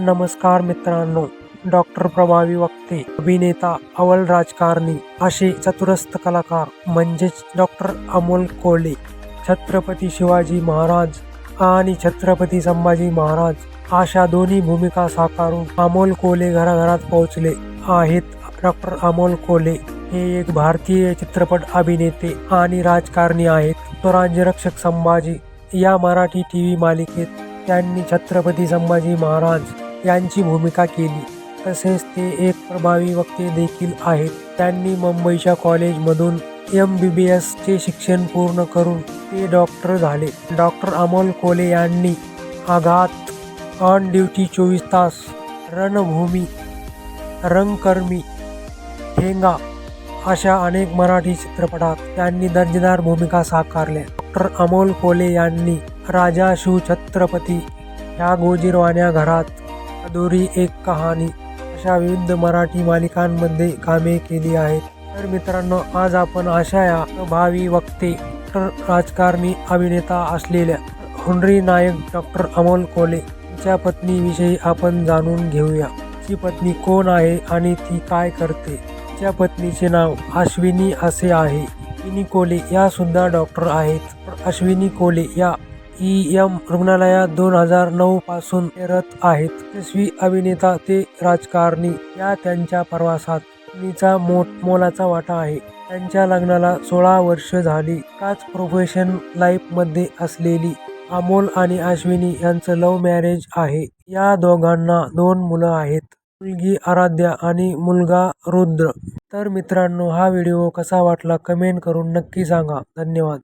नमस्कार मित्रांनो डॉक्टर प्रभावी वक्ते अभिनेता अवल राजकारणी असे चतुरस्थ कलाकार म्हणजेच डॉक्टर अमोल कोल्हे छत्रपती शिवाजी महाराज आणि छत्रपती संभाजी महाराज अशा दोन्ही भूमिका साकारून अमोल कोल्हे घराघरात पोहोचले आहेत. डॉक्टर अमोल कोल्हे हे एक भारतीय चित्रपट अभिनेते आणि राजकारणी आहेत. स्वराज्यरक्षक संभाजी या मराठी टी व्ही मालिकेत त्यांनी छत्रपती संभाजी महाराज यांची भूमिका केली. तसेच ते एक प्रभावी वक्ते देखील आहेत. त्यांनी मुंबईच्या कॉलेजमधून एम बी बी एसचे शिक्षण पूर्ण करून ते डॉक्टर झाले. डॉक्टर अमोल कोले यांनी आघात ऑन ड्युटी चोवीस तास रणभूमी रंगकर्मी ठेंगा अशा अनेक मराठी चित्रपटात त्यांनी दर्जेदार भूमिका साकारल्या. डॉक्टर अमोल कोले यांनी राजा शिवछत्रपती ह्या गोजीरवाण्या घरात अधुरी एक कहाणी अशा विविध मराठी मालिकांमध्ये कामे केली आहेत. तर मित्रांनो आज आपण अशा या भावी वक्ते डॉक्टर राजकारणी अभिनेता असलेल्या हुंडरी नायक डॉक्टर अमोल कोले यांच्या पत्नीविषयी आपण जाणून घेऊया. ती पत्नी कोण आहे आणि ती काय करते? तिच्या पत्नीचे नाव अश्विनी असे आहे. अश्विनी कोले या सुद्धा डॉक्टर आहेत. अश्विनी कोले या ई एम रुग्णालयात दोन हजार नऊ पासून कार्यरत आहेत. यशस्वी अभिनेता ते राजकारणी या त्यांच्या प्रवासात तिचा मोठ मोलाचा वाटा आहे. त्यांच्या लग्नाला सोळा वर्ष झाली. काच प्रोफेशन लाईफमध्ये असलेली अमोल आणि अश्विनी यांचं लव्ह मॅरेज आहे. या दोघांना दोन मुलं आहेत. मुलगी आराध्या आणि मुलगा रुद्र. तर मित्रांनो हा व्हिडिओ कसा वाटला कमेंट करून नक्की सांगा. धन्यवाद.